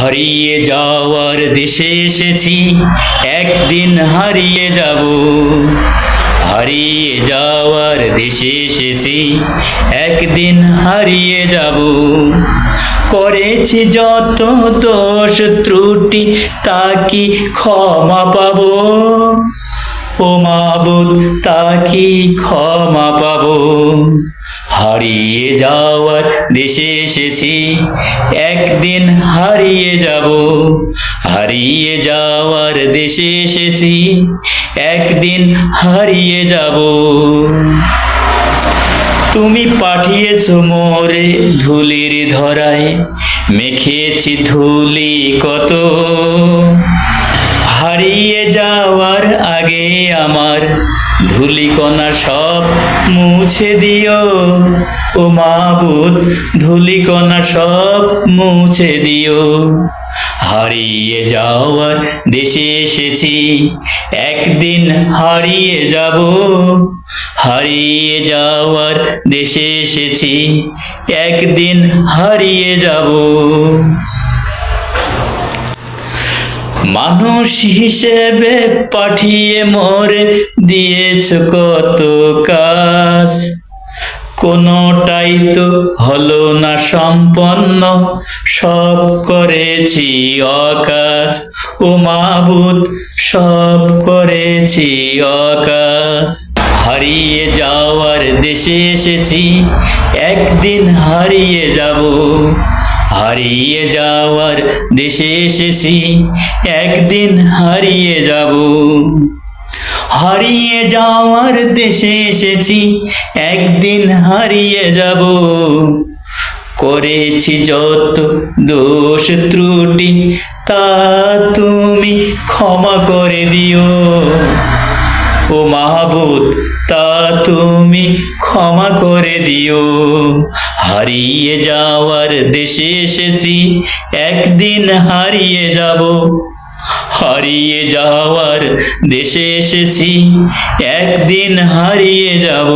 হারিয়ে যাওয়ার দেশে এসেছি, একদিন হারিয়ে যাব। হারিয়ে যাওয়ার দেশে এসেছি, একদিন হারিয়ে যাব। করেছি যত দোষ ত্রুটি, তা কি ক্ষমা পাবো? ও মাবুদ, তা কি ক্ষমা পাবো? হারিয়ে যাওয়ার দেশে এসেছি। একদিন হারিয়ে যাব, হারিয়ে যাওয়ার দেশে এসেছি। একদিন হারিয়ে যাব। তুমি পাঠিয়েছ মোরে ধুলির ধরায়, মেখেছি ধুলি কত। হারিয়ে যাওয়ার আগে আমার ধুলিকণা সব মুছে দিও। ও মাবুদ, ধুলিকণা সব মুছে দিও। হারিয়ে যাওয়ার দেশে এসেছি, একদিন হারিয়ে যাব। হারিয়ে যাওয়ার দেশে এসেছি, একদিন হারিয়ে যাব। মানুষ হিসেবে পাঠিয়ে মোরে দিয়েছ কত কাজ। কোনোটাই তো হলো না সম্পন্ন, সব করেছি অকাশ ও মাবুদ, সব করেছি অকাশ হারিয়ে যাওয়ার দেশে এসেছি, একদিন হারিয়ে যাব। হারিয়ে যাওয়ার দেশে এসেছি, একদিন হারিয়ে যাব। হারিয়ে যাওয়ার দেশে এসেছি, একদিন হারিয়ে যাব। করেছি যত দোষ ত্রুটি, তা তুমি ক্ষমা করে দিও। ও মাহবুদ তা তুমি ক্ষমা করে দিও। হারিয়ে যাওয়ার দেশে এসেছি একদিন হারিয়ে যাব। হারিয়ে যাওয়ার দেশে এসেছি একদিন হারিয়ে যাব।